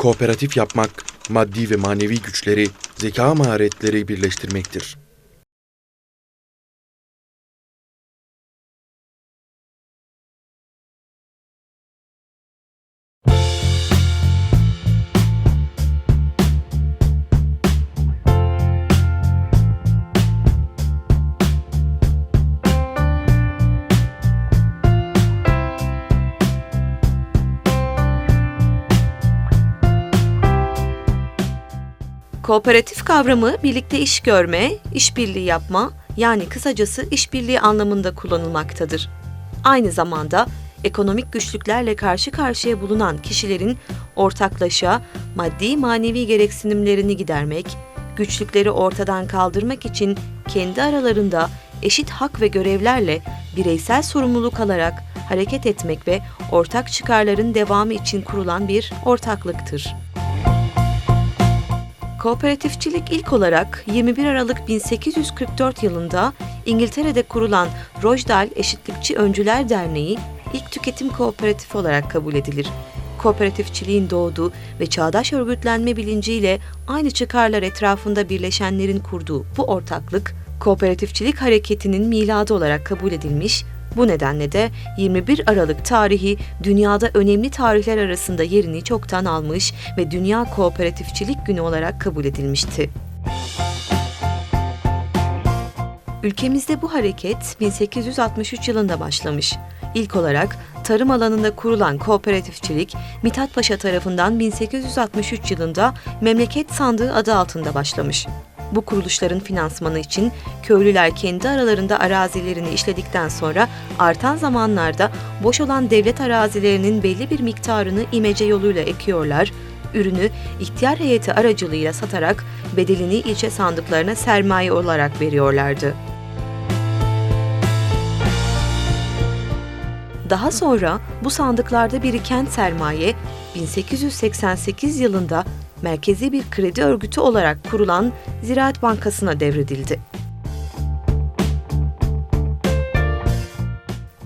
Kooperatif yapmak, maddi ve manevi güçleri, zeka maharetleri birleştirmektir. Kooperatif kavramı birlikte iş görme, işbirliği yapma yani kısacası işbirliği anlamında kullanılmaktadır. Aynı zamanda ekonomik güçlüklerle karşı karşıya bulunan kişilerin ortaklaşa maddi manevi gereksinimlerini gidermek, güçlükleri ortadan kaldırmak için kendi aralarında eşit hak ve görevlerle bireysel sorumluluk alarak hareket etmek ve ortak çıkarların devamı için kurulan bir ortaklıktır. Kooperatifçilik ilk olarak 21 Aralık 1844 yılında İngiltere'de kurulan Rochdale Eşitlikçi Öncüler Derneği ilk tüketim kooperatifi olarak kabul edilir. Kooperatifçiliğin doğduğu ve çağdaş örgütlenme bilinciyle aynı çıkarlar etrafında birleşenlerin kurduğu bu ortaklık, kooperatifçilik hareketinin miladı olarak kabul edilmiş, bu nedenle de 21 Aralık tarihi dünyada önemli tarihler arasında yerini çoktan almış ve Dünya Kooperatifçilik Günü olarak kabul edilmişti. Ülkemizde bu hareket 1863 yılında başlamış. İlk olarak tarım alanında kurulan kooperatifçilik Mithat Paşa tarafından 1863 yılında Memleket Sandığı adı altında başlamış. Bu kuruluşların finansmanı için köylüler kendi aralarında arazilerini işledikten sonra artan zamanlarda boş olan devlet arazilerinin belli bir miktarını imece yoluyla ekiyorlar, ürünü ihtiyar heyeti aracılığıyla satarak bedelini ilçe sandıklarına sermaye olarak veriyorlardı. Daha sonra bu sandıklarda biriken sermaye 1888 yılında merkezi bir kredi örgütü olarak kurulan Ziraat Bankası'na devredildi.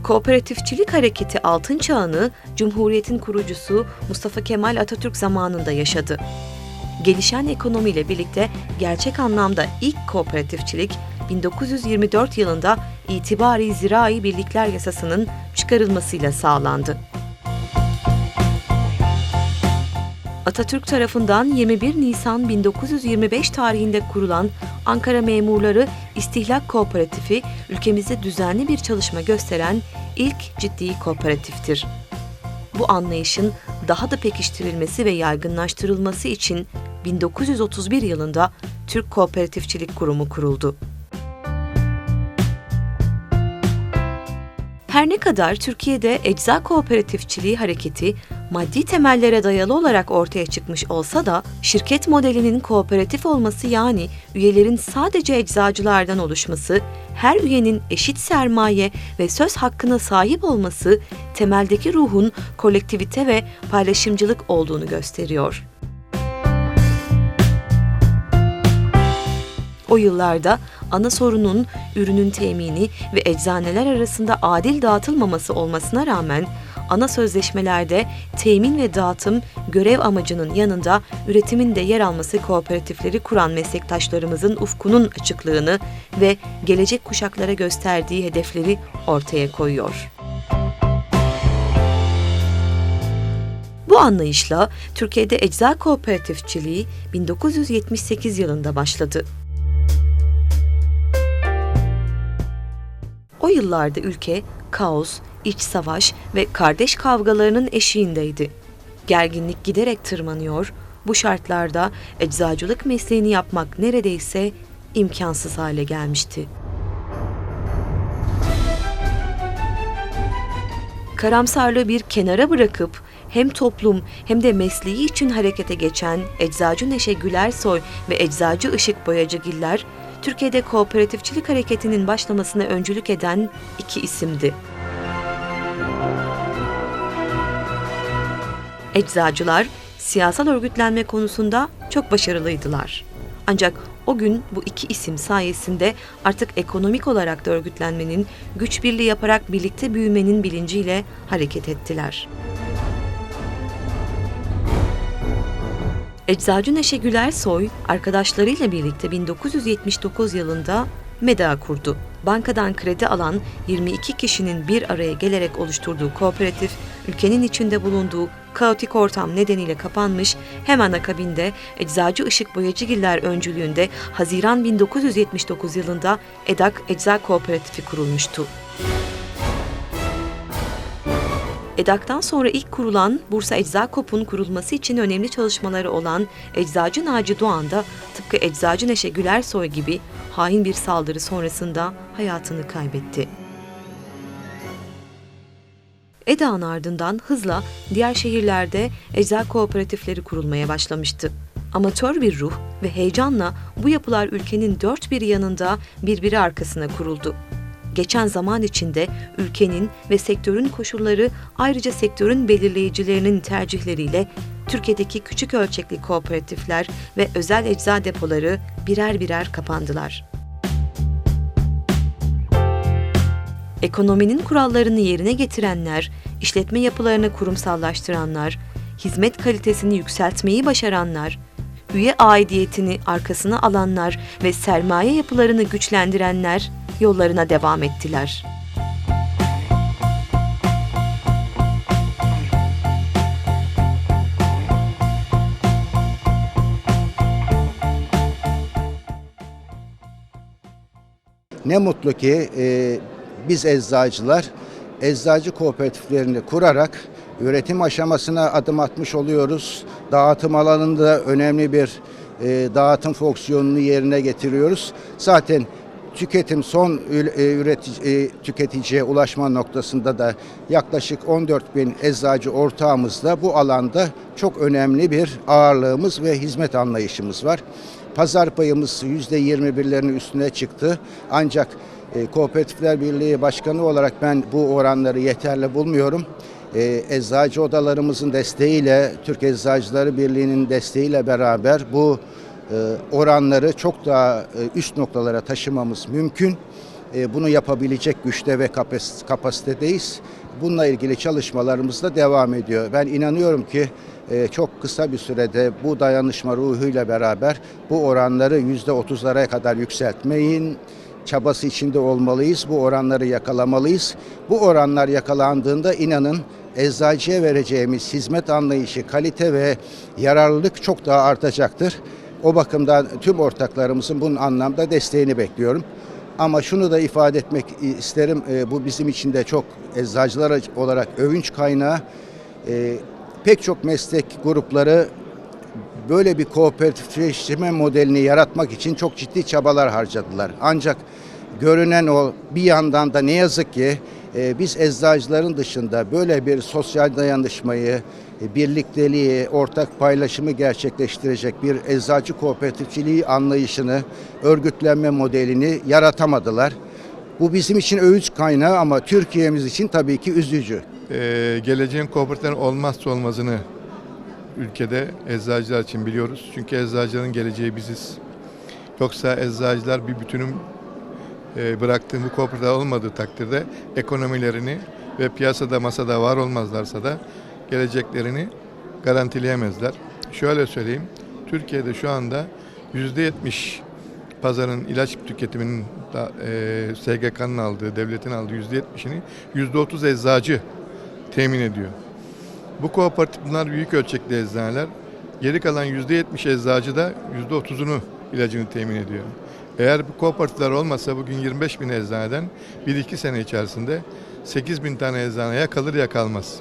Kooperatifçilik hareketi altın çağını Cumhuriyet'in kurucusu Mustafa Kemal Atatürk zamanında yaşadı. Gelişen ekonomiyle birlikte gerçek anlamda ilk kooperatifçilik 1924 yılında İtibari Zirai Birlikler Yasası'nın çıkarılmasıyla sağlandı. Atatürk tarafından 21 Nisan 1925 tarihinde kurulan Ankara Memurları İstihlak Kooperatifi ülkemizde düzenli bir çalışma gösteren ilk ciddi kooperatiftir. Bu anlayışın daha da pekiştirilmesi ve yaygınlaştırılması için 1931 yılında Türk Kooperatifçilik Kurumu kuruldu. Her ne kadar Türkiye'de ecza kooperatifçiliği hareketi maddi temellere dayalı olarak ortaya çıkmış olsa da şirket modelinin kooperatif olması yani üyelerin sadece eczacılardan oluşması, her üyenin eşit sermaye ve söz hakkına sahip olması temeldeki ruhun kolektivite ve paylaşımcılık olduğunu gösteriyor. O yıllarda ana sorunun ürünün temini ve eczaneler arasında adil dağıtılmaması olmasına rağmen ana sözleşmelerde temin ve dağıtım görev amacının yanında üretimin de yer alması kooperatifleri kuran meslektaşlarımızın ufkunun açıklığını ve gelecek kuşaklara gösterdiği hedefleri ortaya koyuyor. Bu anlayışla Türkiye'de ecza kooperatifçiliği 1978 yılında başladı. O yıllarda ülke kaos, iç savaş ve kardeş kavgalarının eşiğindeydi. Gerginlik giderek tırmanıyor, bu şartlarda eczacılık mesleğini yapmak neredeyse imkansız hale gelmişti. Karamsarlığı bir kenara bırakıp hem toplum hem de mesleği için harekete geçen Eczacı Neşe Gülersoy ve Eczacı Işık Boyacıgiller, Türkiye'de kooperatifçilik hareketinin başlamasına öncülük eden iki isimdi. Eczacılar siyasal örgütlenme konusunda çok başarılıydılar. Ancak o gün bu iki isim sayesinde artık ekonomik olarak da örgütlenmenin, güç birliği yaparak birlikte büyümenin bilinciyle hareket ettiler. Eczacı Neşe Gülersoy, arkadaşlarıyla birlikte 1979 yılında MEDA kurdu. Bankadan kredi alan 22 kişinin bir araya gelerek oluşturduğu kooperatif, ülkenin içinde bulunduğu kaotik ortam nedeniyle kapanmış, hemen akabinde Eczacı Işık Boyacıgiller öncülüğünde Haziran 1979 yılında EDAK Ecza Kooperatifi kurulmuştu. EDAK'tan sonra ilk kurulan Bursa Ecza Kop'un kurulması için önemli çalışmaları olan Eczacı Naci Doğan da tıpkı Eczacı Neşe Gülersoy gibi hain bir saldırı sonrasında hayatını kaybetti. EDA'nın ardından hızla diğer şehirlerde ecza kooperatifleri kurulmaya başlamıştı. Amatör bir ruh ve heyecanla bu yapılar ülkenin dört bir yanında birbiri arkasına kuruldu. Geçen zaman içinde ülkenin ve sektörün koşulları ayrıca sektörün belirleyicilerinin tercihleriyle Türkiye'deki küçük ölçekli kooperatifler ve özel ecza depoları birer birer kapandılar. Ekonominin kurallarını yerine getirenler, işletme yapılarını kurumsallaştıranlar, hizmet kalitesini yükseltmeyi başaranlar, üye aidiyetini arkasına alanlar ve sermaye yapılarını güçlendirenler yollarına devam ettiler. Ne mutlu ki e, biz eczacılar eczacı kooperatiflerini kurarak üretim aşamasına adım atmış oluyoruz. Dağıtım alanında önemli bir e, dağıtım fonksiyonunu yerine getiriyoruz. Zaten tüketim son e, üretici, e, tüketiciye ulaşma noktasında da yaklaşık 14 bin eczacı ortağımızla bu alanda çok önemli bir ağırlığımız ve hizmet anlayışımız var. Pazar payımız %21'lerin üstüne çıktı. Ancak e, Kooperatifler Birliği Başkanı olarak ben bu oranları yeterli bulmuyorum. E, eczacı odalarımızın desteğiyle, Türk Eczacıları Birliği'nin desteğiyle beraber bu e, oranları çok daha üst noktalara taşımamız mümkün. Bunu yapabilecek güçte ve kapas- kapasitedeyiz. Bununla ilgili çalışmalarımız da devam ediyor. Ben inanıyorum ki çok kısa bir sürede bu dayanışma ruhuyla beraber bu oranları yüzde otuzlara kadar yükseltmeyin çabası içinde olmalıyız. Bu oranları yakalamalıyız. Bu oranlar yakalandığında inanın eczacıya vereceğimiz hizmet anlayışı, kalite ve yararlılık çok daha artacaktır. O bakımdan tüm ortaklarımızın bunun anlamda desteğini bekliyorum. Ama şunu da ifade etmek isterim. e, Bu bizim için de çok eczacılar olarak övünç kaynağı. E, Pek çok meslek grupları böyle bir kooperatifleştirme modelini yaratmak için çok ciddi çabalar harcadılar. Ancak görünen o bir yandan da ne yazık ki e, biz eczacıların dışında böyle bir sosyal dayanışmayı, e, birlikteliği, ortak paylaşımı gerçekleştirecek bir eczacı kooperatifçiliği anlayışını, örgütlenme modelini yaratamadılar. Bu bizim için övünç kaynağı ama Türkiye'miz için tabii ki üzücü. Ee, geleceğin kooperatiflerin olmazsa olmazını ülkede eczacılar için biliyoruz. Çünkü eczacıların geleceği biziz. Yoksa eczacılar bir bütünün e, bıraktığı bu kooperatifler olmadığı takdirde ekonomilerini ve piyasada masada var olmazlarsa da geleceklerini garantileyemezler. Şöyle söyleyeyim, Türkiye'de şu anda %70 pazarın ilaç tüketiminin da, e, SGK'nın aldığı, devletin aldığı %70'ini %30 eczacı temin ediyor. Bu kooperatif bunlar büyük ölçekli eczaneler. Geri kalan %70 eczacı da %30'unu ilacını temin ediyor. Eğer bu kooperatifler olmasa bugün 25 bin eczaneden 1-2 sene içerisinde 8 bin tane eczane ya kalır ya kalmaz.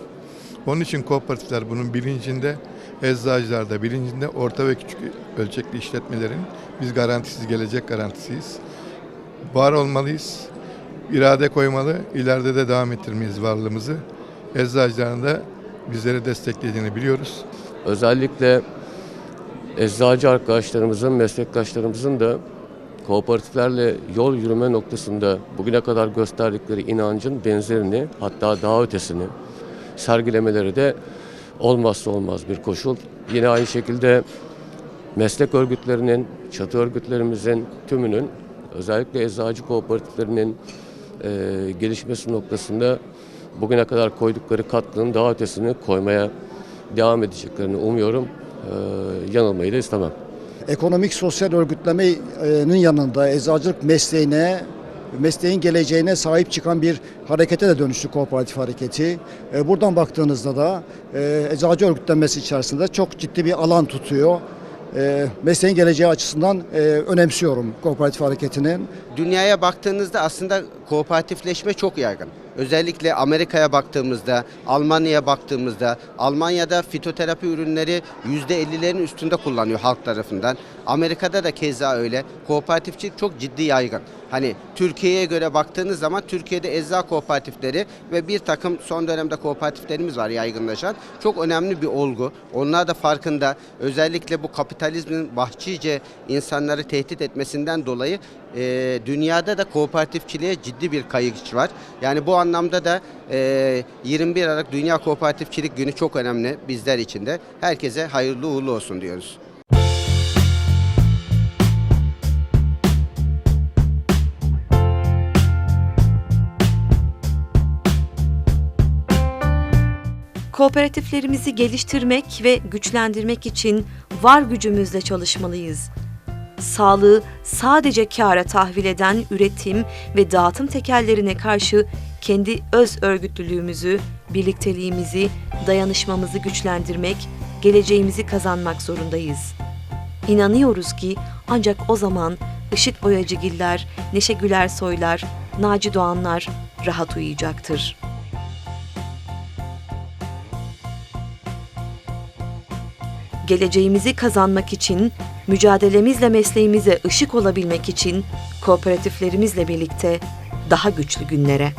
Onun için kooperatifler bunun bilincinde, eczacılar da bilincinde, orta ve küçük ölçekli işletmelerin biz garantisiz gelecek garantisiyiz. Var olmalıyız, irade koymalı, ileride de devam ettirmeyiz varlığımızı. Eczacıların da bizleri desteklediğini biliyoruz. Özellikle eczacı arkadaşlarımızın, meslektaşlarımızın da kooperatiflerle yol yürüme noktasında bugüne kadar gösterdikleri inancın benzerini hatta daha ötesini sergilemeleri de olmazsa olmaz bir koşul. Yine aynı şekilde meslek örgütlerinin, çatı örgütlerimizin tümünün özellikle eczacı kooperatiflerinin e, gelişmesi noktasında bugüne kadar koydukları katkının daha ötesini koymaya devam edeceklerini umuyorum. yanılmayı da istemem. ekonomik sosyal örgütlemenin yanında eczacılık mesleğine mesleğin geleceğine sahip çıkan bir harekete de dönüştü kooperatif hareketi. E, Buradan baktığınızda da e, eczacı örgütlenmesi içerisinde çok ciddi bir alan tutuyor. E, Mesleğin geleceği açısından e, önemsiyorum kooperatif hareketinin. Dünyaya baktığınızda aslında kooperatifleşme çok yaygın. Özellikle Amerika'ya baktığımızda, Almanya'ya baktığımızda, Almanya'da fitoterapi ürünleri %50'lerin üstünde kullanıyor halk tarafından. Amerika'da da keza öyle. Kooperatifçilik çok ciddi yaygın. Hani Türkiye'ye göre baktığınız zaman Türkiye'de ecza kooperatifleri ve bir takım son dönemde kooperatiflerimiz var yaygınlaşan. Çok önemli bir olgu. Onlar da farkında. Özellikle bu kapitalizmin vahşice insanları tehdit etmesinden dolayı e, dünyada da kooperatifçiliğe ciddi bir kayış var. Yani bu anlamda da e, 21 Aralık Dünya Kooperatifçilik Günü çok önemli bizler için de. Herkese hayırlı uğurlu olsun diyoruz. Kooperatiflerimizi geliştirmek ve güçlendirmek için var gücümüzle çalışmalıyız. Sağlığı sadece kâra tahvil eden üretim ve dağıtım tekellerine karşı kendi öz örgütlülüğümüzü, birlikteliğimizi, dayanışmamızı güçlendirmek, geleceğimizi kazanmak zorundayız. İnanıyoruz ki ancak o zaman Işık Boyacıgiller, Neşe Güler Soylar, Naci Doğanlar rahat uyuyacaktır.'' geleceğimizi kazanmak için, mücadelemizle mesleğimize ışık olabilmek için kooperatiflerimizle birlikte daha güçlü günlere